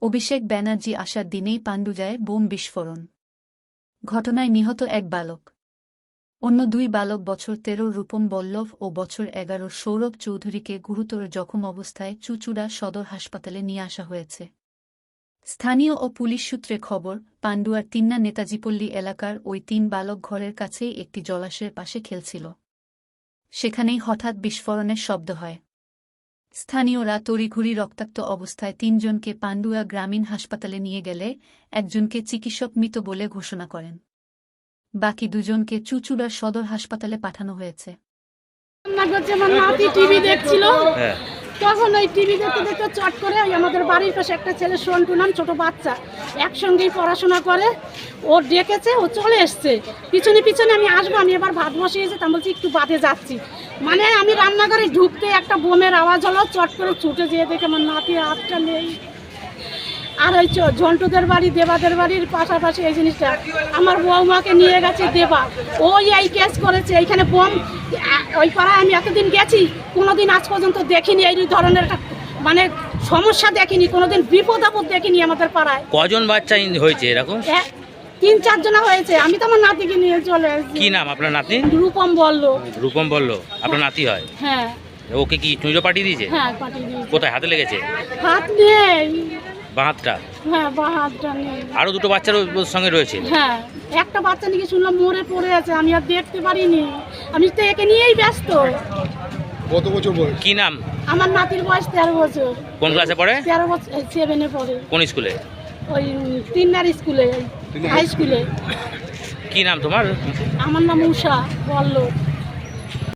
অভিষেক ব্যানার্জি আসার দিনেই পাণ্ডুজায় বোম বিস্ফোরণ। ঘটনায় নিহত এক বালক। অন্য দুই বালক বছর তেরো রূপম বল্লভ ও বছর এগারো সৌরভ চৌধুরীকে গুরুতর জখম অবস্থায় চুচুড়া সদর হাসপাতালে নিয়ে আসা হয়েছে। স্থানীয় ও পুলিশ সূত্রে খবর পান্ডুয়ার তিন্না নেতাজিপল্লী এলাকার ওই তিন বালক ঘরের কাছেই একটি জলাশয়ের পাশে খেলছিল। সেখানেই হঠাৎ বিস্ফোরণের শব্দ হয়। স্থানীয়রা তড়িঘুড়ি রক্তাক্ত অবস্থায় তিনজনকে পান্ডুয়া গ্রামীণ হাসপাতালে নিয়ে গেলে একজনকে চিকিৎসক মৃত বলে ঘোষণা করেন। বাকি দুজনকে চুচুড়া সদর হাসপাতালে পাঠানো হয়েছে। টিভি দেখছিল। হ্যাঁ। তখন ওই টিভি দেখতে দেখতে চট করে ওই আমাদের বাড়ির পাশে একটা ছেলে সন্টু নাম ছোটো বাচ্চা, একসঙ্গেই পড়াশোনা করে। ও ডেকেছে, ও চলে এসছে। পিছনে পিছনে আমি আসব, আমি এবার ভাত বসিয়েছি তা বলছি, একটু বাদে যাচ্ছি। মানে আমি রান্নাঘরে ঢুকতে একটা বোমের আওয়াজ হলো, চট করে ছুটে যেয়ে দেখে আমার নাতি হাতটা নেই। আর ওই ঝন্টুদের বাড়ি দেবাদের বাড়ির পাশাপাশি এই জিনিসটা। আমার বৌমাকে নিয়ে গেছে দেবা। ওই এই কেস করেছে এইখানে বোম ওই পাড়ায় আমি এতদিন গেছি কোনোদিন আজ পর্যন্ত দেখিনি এই ধরনের একটা মানে সমস্যা দেখিনি কোনোদিন বিপদ আপদ দেখিনি আমাদের পাড়ায়। কজন বাচ্চা হয়েছে এরকম? তিন চারজনা হয়েছে। আমি তো আমার নাতিকে নিয়ে চলে এসেছি। কি নাম আপনার নাতি? রূপম বলল। রূপম বলল আপনার নাতি হয়? হ্যাঁ। ওকে কি চুঁজো পাঠিয়ে দিয়েছে? হ্যাঁ পাঠিয়ে দিয়েছি। কোথায় হাতে লেগেছে? হাত নেই। বাঁ হাতটা হ্যাঁ বা হাতটা নেই। আরও দুটো বাচ্চার সঙ্গে রয়েছে? হ্যাঁ একটা বাচ্চা নাকি শুনলাম মরে পড়ে আছে আমি আর দেখতে পারিনি। আমি তো একে নিয়েই ব্যস্ত। কত বছর বয়স? কি নাম? আমার নাতির বয়স তেরো বছর। কোন ক্লাসে পড়ে? তেরো বছর সেভেনে পড়ে। কোন স্কুলে? ওই তিননার স্কুলে হাই স্কুলে। কি নাম তোমার? আমার নাম উষা বলল